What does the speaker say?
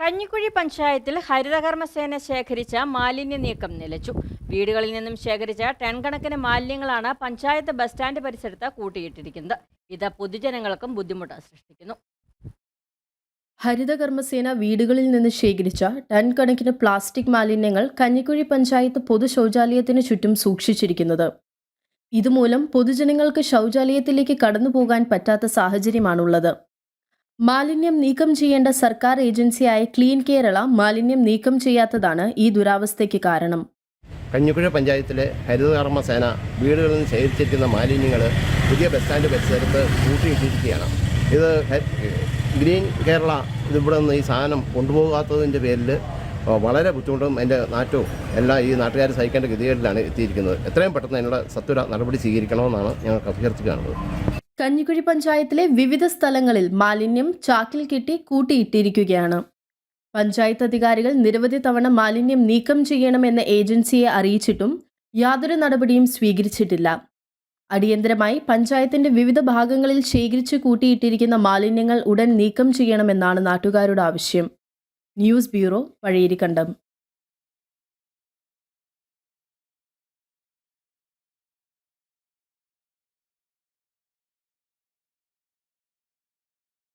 കഞ്ഞിക്കുഴി പഞ്ചായത്തിൽ ഹരിതകർമ്മസേന ശേഖരിച്ച മാലിന്യ നീക്കം നിലച്ചു. വീടുകളിൽ നിന്നും ശേഖരിച്ച ടൺ കണക്കിന് മാലിന്യങ്ങളാണ് പഞ്ചായത്ത് ബസ് സ്റ്റാൻഡ് പരിസരത്ത് കൂട്ടിയിട്ടിരിക്കുന്നത്. ഇത് പൊതുജനങ്ങൾക്കും ബുദ്ധിമുട്ട് സൃഷ്ടിക്കുന്നു. ഹരിതകർമ്മസേന വീടുകളിൽ നിന്ന് ശേഖരിച്ച ടൺ കണക്കിന് പ്ലാസ്റ്റിക് മാലിന്യങ്ങൾ കഞ്ഞിക്കുഴി പഞ്ചായത്ത് പൊതു ശൗചാലയത്തിന് ചുറ്റും സൂക്ഷിച്ചിരിക്കുന്നത്. ഇതുമൂലം പൊതുജനങ്ങൾക്ക് ശൗചാലയത്തിലേക്ക് കടന്നുപോകാൻ പറ്റാത്ത സാഹചര്യമാണുള്ളത്. മാലിന്യം നീക്കം ചെയ്യേണ്ട സർക്കാർ ഏജൻസിയായ ക്ലീൻ കേരള മാലിന്യം നീക്കം ചെയ്യാത്തതാണ് ഈ ദുരാവസ്ഥയ്ക്ക് കാരണം. കഞ്ഞിക്കുഴ പഞ്ചായത്തിലെ ഹരിതകർമ്മ സേന വീടുകളിൽ നിന്ന് ശേഖരിച്ചിരിക്കുന്ന മാലിന്യങ്ങൾ പുതിയ ബസ് സ്റ്റാൻഡ് പരിസരത്ത് കൂട്ടിയിട്ടിരിക്കുകയാണ് ഇത് ഗ്രീൻ കേരള ഇതിവിടെ നിന്ന് ഈ സാധനം കൊണ്ടുപോകാത്തതിന്റെ പേരിൽ വളരെ ബുദ്ധിമുട്ടും എന്റെ നാറ്റവും എല്ലാം ഈ നാട്ടുകാർ സഹിക്കേണ്ട ഗതികേടിലാണ് എത്തിയിരിക്കുന്നത്. എത്രയും പെട്ടെന്ന് അതിനുള്ള സത്വര നടപടി സ്വീകരിക്കണമെന്നാണ് ഞങ്ങൾക്ക് അഭ്യർത്ഥിക്കാനുള്ളത്. കഞ്ഞിക്കുഴി പഞ്ചായത്തിലെ വിവിധ സ്ഥലങ്ങളിൽ മാലിന്യം ചാക്കിൽ കെട്ടി കൂട്ടിയിട്ടിരിക്കുകയാണ്. പഞ്ചായത്ത് അധികാരികൾ നിരവധി തവണ മാലിന്യം നീക്കം ചെയ്യണമെന്ന ഏജൻസിയെ അറിയിച്ചിട്ടും യാതൊരു നടപടിയും സ്വീകരിച്ചിട്ടില്ല. അടിയന്തരമായി പഞ്ചായത്തിന്റെ വിവിധ ഭാഗങ്ങളിൽ ശേഖരിച്ച് കൂട്ടിയിട്ടിരിക്കുന്ന മാലിന്യങ്ങൾ ഉടൻ നീക്കം ചെയ്യണമെന്നാണ് നാട്ടുകാരുടെ ആവശ്യം. News bureau Pazhayarikkandam.